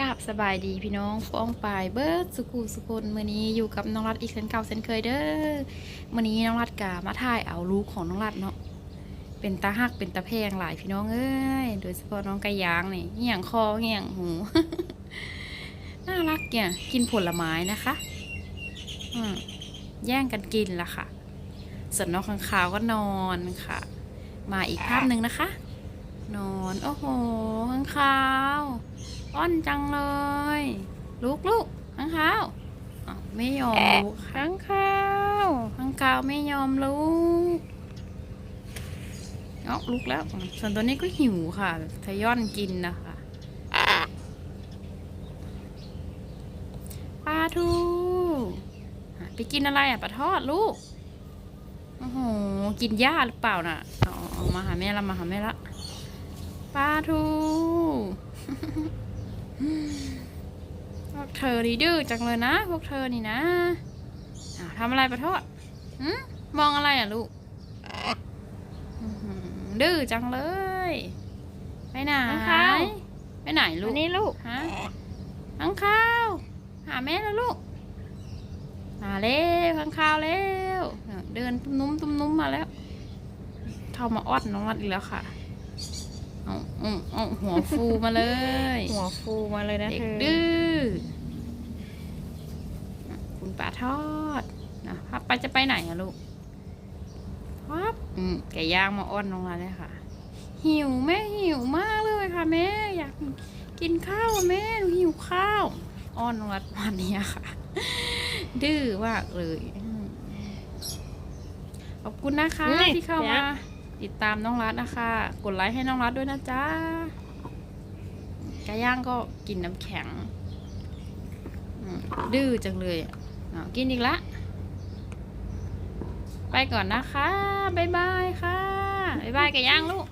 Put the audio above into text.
กราบสบายดีพี่น้องฟ้องปลายเบิร์ดสุกูสุคนมื่อนี้อยู่กับน้องรัดอีกเช่นเก่าเช่นเคยเด้อมื่อนี้น้องรัดกามาถ่ายเอาลูกของน้องรัดเนาะเป็นตาหักเป็นตาแพงหลายพี่น้องเอ้ยโดยเฉพาะน้องไก่ยางนี่เหี่ยงคอเหี่ยงหูน่ารักเนี่ยกินผลไม้นะคะอืมแย่งกันกินละค่ะส่วนน้องข้างขาวก็นอนค่ะ มาอีกภาพหนึ่งนะคะ นอนโอ้โหข้างขาว อ้อนจังเลย ลุกลุกข้างขาวอ้าวไม่ยอมลุกข้างขาวข้างขาวไม่ยอมลุกเอาลุกแล้ว ส่วนตัวนี้ก็หิวค่ะทยอนกินนะคะปลาทูอะไปกินอะไรอะปลาทอดลูกโอ้โหกินหญ้าหรือเปล่าน่ะเอาเอามาหาแม่ละมาหาแม่ละปลาทู พวกเธอนี่ดื้อจังเลยนะ พวกเธอนี่นะอ้าวทำอะไรปะทอดหืมมองอะไรอะลูกอื้อหือดื้อจังเลย ไปไหนข้าวไปไหนลูอักนนี้ลูกฮะข้างข้าวหาแม่แล้วลูกมาเร็วข้างข้าวเร็วเนี่ยเดินตุ้มนุ่มตุ้มนุ่มมาแล้วเข้ามาออดน้องรัดอีกแล้วค่ะ เอาเอาเอาหัวฟูมาเลย หัวฟูมาเลยนะเด็เธกอดื้อคุณป้าทอดนะพับไปจะไปไหนอะลูกพับอืมไก่ย่างมาอ้อนน้องรัดเลยค่ะ หิวแม่หิวมากเลยค่ะแม่อยากกินข้าวอะแม่หนูหิวข้าวอ้อนน้องรัดวันนี้ค่ะ ดื้อมากเลยอืมขอบคุณนะคะ ที่เข้ามา ติดตามน้องรัดนะคะ กดไลค์ให้น้องรัดด้วยนะจ๊ะไก่ย่างก็กินน้ำแข็ง ดื้อจังเลยเอากินอีกละ ไปก่อนนะคะ บ๊ายบายค่ะ บ๊ายบายไก่ย่างลูก